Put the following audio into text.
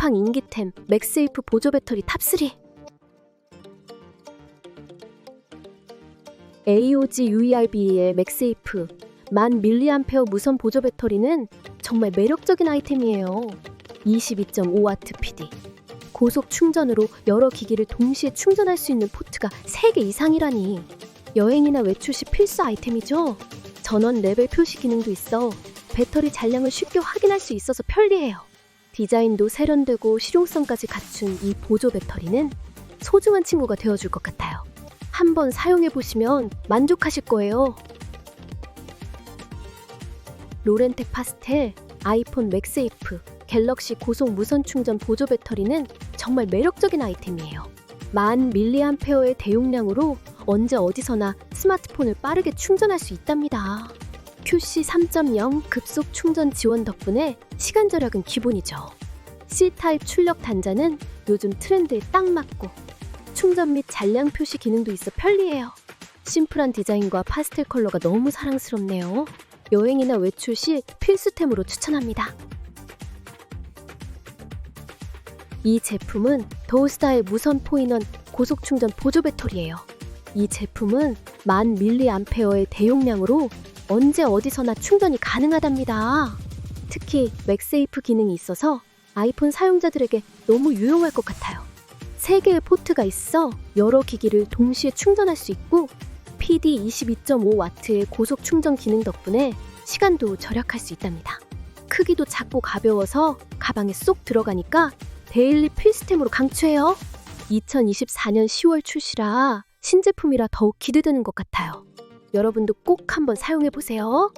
쿠팡 인기템 맥세이프 보조 배터리 탑3 AOG UERB의 맥세이프 만 밀리암페어 무선 보조 배터리는 정말 매력적인 아이템이에요. 22.5와트 PD. 고속 충전으로 여러 기기를 동시에 충전할 수 있는 포트가 3개 이상이라니. 여행이나 외출 시 필수 아이템이죠. 전원 레벨 표시 기능도 있어 배터리 잔량을 쉽게 확인할 수 있어서 편리해요. 디자인도 세련되고 실용성까지 갖춘 이 보조 배터리는 소중한 친구가 되어줄 것 같아요. 한번 사용해 보시면 만족하실 거예요. 로렌텍 파스텔, 아이폰 맥세이프, 갤럭시 고속 무선 충전 보조 배터리는 정말 매력적인 아이템이에요. 만 밀리암페어의 대용량으로 언제 어디서나 스마트폰을 빠르게 충전할 수 있답니다. QC 3.0 급속 충전 지원 덕분에 시간 절약은 기본이죠. C타입 출력 단자는 요즘 트렌드에 딱 맞고 충전 및 잔량 표시 기능도 있어 편리해요. 심플한 디자인과 파스텔 컬러가 너무 사랑스럽네요. 여행이나 외출 시 필수템으로 추천합니다. 이 제품은 도우스타의 무선 포인원 고속 충전 보조 배터리예요. 이 제품은 만 밀리암페어의 대용량으로 언제 어디서나 충전이 가능하답니다. 특히 맥세이프 기능이 있어서 아이폰 사용자들에게 너무 유용할 것 같아요. 3개의 포트가 있어 여러 기기를 동시에 충전할 수 있고 PD 22.5W의 고속 충전 기능 덕분에 시간도 절약할 수 있답니다. 크기도 작고 가벼워서 가방에 쏙 들어가니까 데일리 필수템으로 강추해요. 2024년 10월 출시라 신제품이라 더욱 기대되는 것 같아요. 여러분도 꼭 한번 사용해 보세요.